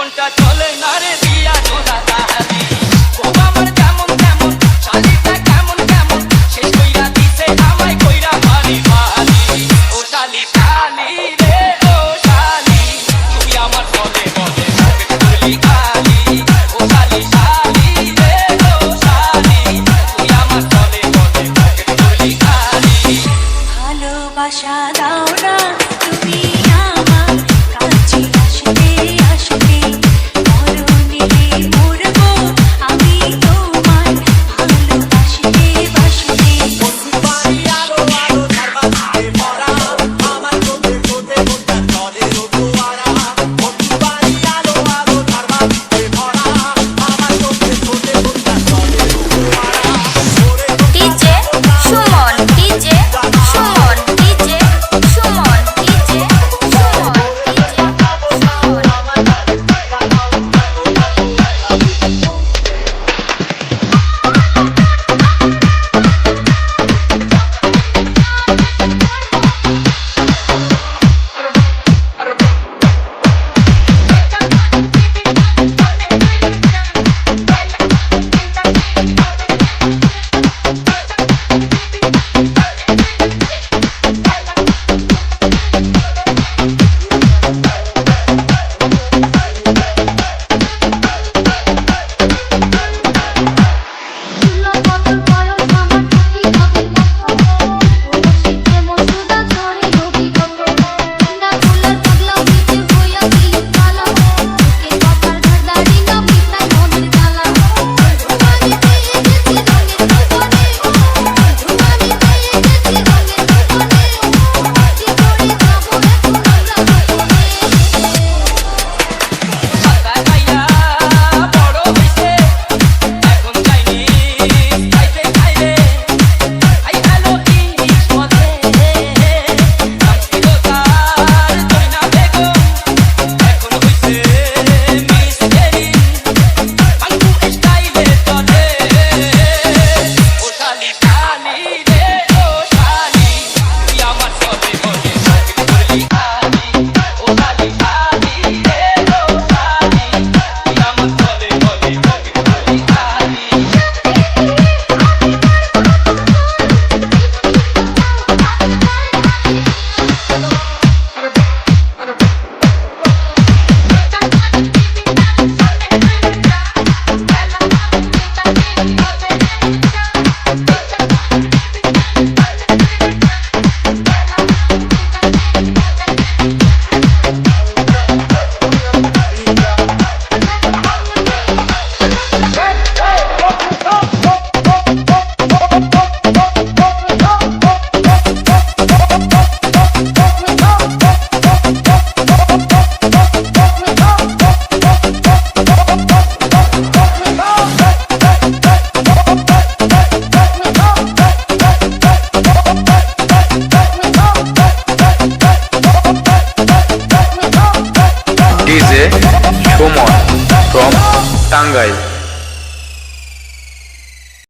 কোনটা চলে না রে দিয়া ভালোবাসা দাও না সুমন from টাঙ্গাইল